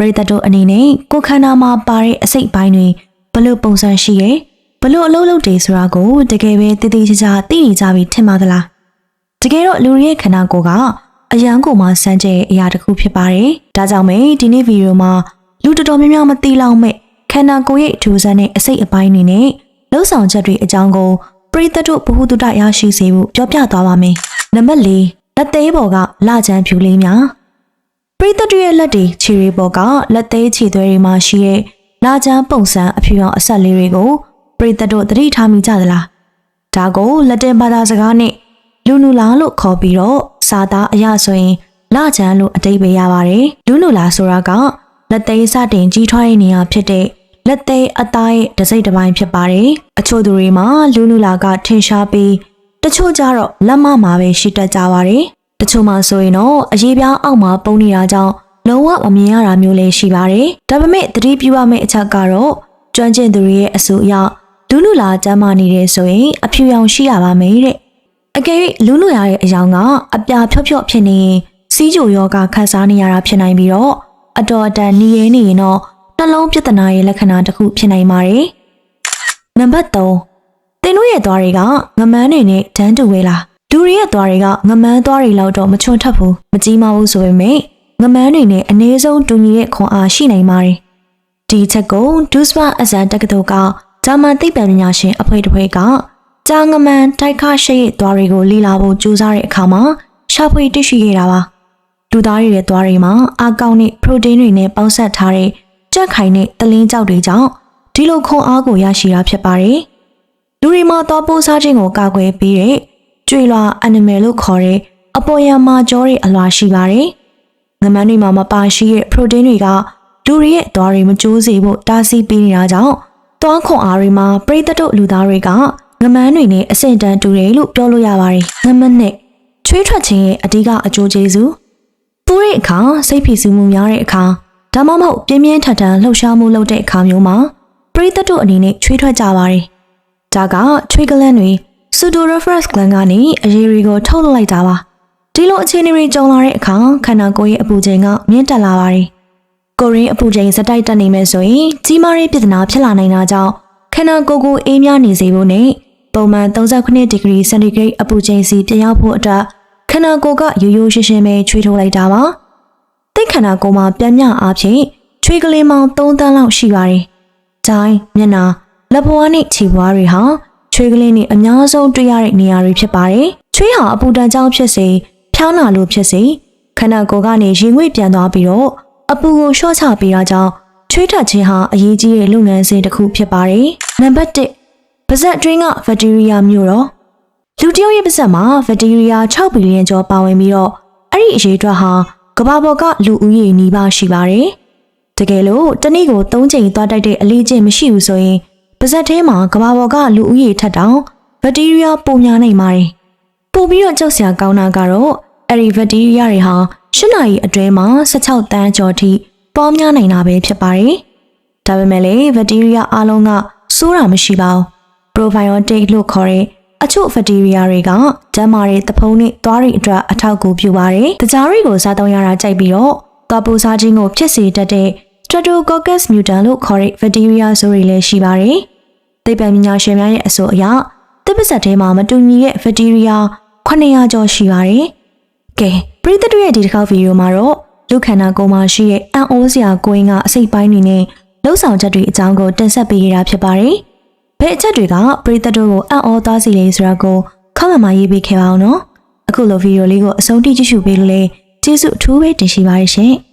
ပရိသတ်တို့အနေနဲ့ကိုယ်ခန္ဓာမှာပါတဲ့အစိတ်အပိုင်းတွေဘလို့ပုံစံရှိရဲဘလို့အလုပ်လုပ်တယ်ဆိုတာကိုတကယ်ပဲတည်တည်ချာချာသိနေကြပြီထင်ပါသလားတကယ်တော့လူတွေရဲ့ခန္ဓာကိုယ်ကအယံကိုမှစမ်းကြဲအရာတစ်ခုဖြစ်ပါတယ်ဒါကြောင့်ပဲဒီနေ့ဗီဒီယိုမှာလူတော်တော်များများမသိလောက်မဲ့ခန္ဓာကိုယ်ရဲ့ထူဆန်းတဲ့အစိတ်အပိုင်းတွေနဲ့လှုပ်ဆောင်ချက်တွေအကြောင်းကိုပရိသတ်တို့ဘ ഹു တုတရရှိစေဖို့ပြောပြသွားပါမယ်နံပါတ်၄လက်သေးပေါ်ကလချမ်းဖြူလေးများ ပရိသတ်တို့ရဲ့လက်တွေခြေတွေပေါ်ကလက်သေးခြေသွဲတွေမှာရှိတဲ့လာချမ်းပုံစံအဖြူရောင်အဆက်လေးတွေကိုပရိသတ်တို့သတိထားမိကြသလားဒါကိုလက်တင်ဘာသာစကားနဲ့လူနူလာလို့ခေါ်ပြီးတော့စာသားအရဆိုရင်လချမ်းလို့အတိတ်ပဲရပါတယ်လူနူလာဆိုတာကလက်သေးစတင်ကြီးထွားတဲ့နေရာဖြစ်တဲ့လက်သေးအသားရဲ့တစ်စိတ်တစ်ပိုင်းဖြစ်ပါတယ်အချို့သူတွေမှာလူနူလာကထင်ရှားပြီးတချို့ကြတော့လက်မမှာပဲရှိတတ်ကြပါတယ် တချို့မှဆိုရင်တော့အရေးပြားအောက်မှာပုံနေတာကြောင့်လုံးဝမမြင်ရတာမျိုးလည်းရှိပါတယ်ဒါပေမဲ့သတိပြုရမယ့်အချက်ကတော့ကျွမ်းကျင်သူတွေရဲ့အဆိုအရလူနူလာကျမ်းမာနေတယ်ဆိုရင်အဖြူရောင်ရှိရပါမယ်တဲ့အကယ်၍လူနူရရဲ့အယောင်ကအပြာဖြော့ဖြော့ဖြစ်နေရင်စီးကြိုယောဂခံစားနေရတာဖြစ်နိုင်ပြီးတော့အတော်အတန်နေရနေရင်တော့နှလုံးပြဿနာရဲ့လက္ခဏာတစ်ခုဖြစ်နိုင်ပါတယ်နံပါတ်3သင်တို့ရဲ့သွားတွေကငမန်းတွေနဲ့ဒန်းတူဝဲလား လူတွေရဲ့သွားတွေကငမန်းသွားတွေလောက်တော့မချွန်ထပ်ဘူးမကြီးမဘူးဆိုပေမဲ့ငမန်းတွေနဲ့အနည်းဆုံးတူညီတဲ့ခွန်အားရှိနိုင်ပါတယ်ဒီအချက်ကိုဒူးစပါအဇန်တက္ကသိုလ်ကဂျာမန်သိပ္ပံပညာရှင်အဖွဲ့တစ်ဖွဲ့ကကြာငမန်တိုက်ခရှိရဲ့သွားတွေကိုလေ့လာဖို့ကြိုးစားတဲ့အခါမှာရှာဖွေတွေ့ရှိခဲ့တာပါလူသားတွေရဲ့သွားတွေမှာအာကောင်းတဲ့ပရိုတင်းတွေနဲ့ပေါင်းစပ်ထားတဲ့ကြက်ခိုင်တဲ့တလင်းကြောက်တွေကြောင့်ဒီလိုခွန်အားကိုရရှိတာဖြစ်ပါတယ်လူတွေမှာသွားပိုးစားခြင်းကိုကာကွယ်ပေးတဲ့ ကျွေလွာ animal လို့ခေါ်တဲ့အပေါ်ယံမာကြောတွေအလွာရှိပါတယ်ငမန်းတွေမှာမပါရှိတဲ့ protein တွေကလူတွေရဲ့သွားတွေမကျိုးစေဖို့တားဆီးပေးနေတာကြောင့်သွားခွန်အားတွေမှာပရိသတ်တို့လူသားတွေကငမန်းတွေနဲ့အဆင့်တန်းတူတယ်လို့ပြောလို့ရပါတယ်။နံပါတ်1ချွေးထွက်ခြင်းရဲ့အဓိကအကျိုးကျေးဇူးပူတဲ့အခါစိတ်ဖိစီးမှုများတဲ့အခါဒါမှမဟုတ်ပြင်းပြင်းထန်ထန်လှုပ်ရှားမှုလုပ်တဲ့အခါမျိုးမှာပရိသတ်တို့အနေနဲ့ချွေးထွက်ကြပါတယ်။ဒါကချွေးကလန်းတွေ pseudoreference gland ကနေအရေးတွေကိုထုတ်လုပ်လိုက်တာပါ။ဒီလိုအခြေအနေတွေကြုံလာတဲ့အခါခန္ဓာကိုယ်ရဲ့အပူချိန်ကမြင့်တက်လာပါတယ်။ကိုရင်းအပူချိန်စတိုက်တက်နေမယ်ဆိုရင်ကြီးမားတဲ့ပြဿနာဖြစ်လာနိုင်တာကြောင့်ခန္ဓာကိုယ်ကိုအေးမြနေစေဖို့နဲ့ပုံမှန်39ဒီဂရီစင်တီဂရိတ်အပူချိန်စီပြန်ရောက်ဖို့အတွက်ခန္ဓာကိုယ်ကရိုးရိုးရှင်းရှင်းပဲချွေးထိုးလိုက်တာပါ။သိခန္ဓာကိုယ်မှာပြန်မြအားဖြင့်ချွေးကလေးမောင်3တန်းလောက်ရှိပါတယ်။ဂျိုင်းမျက်နာလက်ပွားနဲ့ခြေပွားတွေဟာ ချွေးကလေးနဲ့အများဆုံးတွေ့ရတဲ့နေရာတွေဖြစ်ပါတယ်။ချွေးဟာအပူဒဏ်ကြောင့်ဖြစ်စေဖြောင်းလာလို့ဖြစ်စေခန္ဓာကိုယ်ကနေရင်ငွေ့ပြန်သွားပြီးတော့အပူကိုလျှော့ချပေးတာကြောင့်ချွေးထက်ခြင်းဟာအရေးကြီးတဲ့လုပ်ငန်းစဉ်တစ်ခုဖြစ်ပါတယ်။နံပါတ်1ပါဇက်အတွင်းကဘက်တီးရီးယားမျိုးတော့လူတယောက်ရဲ့ပါဇက်မှာဘက်တီးရီးယား6ဘီလီယံကျော်ပါဝင်ပြီးတော့အဲ့ဒီအရေးအတွက်ဟာကမ္ဘာပေါ်ကလူဦးရေနီးပါးရှိပါတယ်။တကယ်လို့တနေ့ကို3ချိန်သွားတိုက်တဲ့အလေးချင်းမရှိဘူးဆိုရင် ပါဇက်ထဲမှာကမ္ဘာပေါ်ကလူဦးရေထက်တောင်ဘက်တီးရီးယားပိုများနိုင်ပါတယ်။ပိုပြီးတော့ကြောက်စရာကောင်းတာကတော့အဲ့ဒီဘက်တီးရီးယားတွေဟာ၈နာရီအတွင်းမှာ16တန်းကျော်ထိပေါများနိုင်တာပဲဖြစ်ပါတယ်။ဒါပေမဲ့လည်းဘက်တီးရီးယားအလုံးကစိုးတာမရှိပါဘူး။ probiotic လို့ခေါ်တဲ့အချို့ဘက်တီးရီးယားတွေကကျန်းမာတဲ့သဖုံးနဲ့သွားတွေအတွက်အထောက်အကူပြုပါတယ်။တကြားတွေကိုစားသုံးရတာကြိုက်ပြီးတော့သွားပိုးစားခြင်းကိုဖြစ်စေတတ်တဲ့ Streptococcus mutant လို့ခေါ်တဲ့ဘက်တီးရီးယားဆိုတွေလည်းရှိပါတယ်။သိပ္ပံပညာရှင်များရဲ့အဆိုအရတစ်ပစက်ထဲမှာမတူညီတဲ့ဘက်တီးရီးယား900ကျော်ရှိပါတယ်။ကဲပရိသတ်တို့ရဲ့ဒီတစ်ခေါက်ဗီဒီယိုမှာတော့လူခန္ဓာကိုယ်မှာရှိတဲ့အံ့ဩစရာကိုင်းကအစိတ်ပိုင်းတွေနဲ့လှုပ်ဆောင်ချက်တွေအကြောင်းကိုတင်ဆက်ပေးရတာဖြစ်ပါတယ်။ဘယ်အချက်တွေကပရိသတ်တို့ကိုအံ့ဩသွားစေလဲဆိုတာကိုခေါင်းမှမှာရေးပေးခဲ့ပါအောင်နော်။အခုလိုဗီဒီယိုလေးကိုအဆုံးထိကြည့်ရှုပေးလို့လေကျေးဇူးအထူးပဲတင်ရှိပါတယ်ရှင်။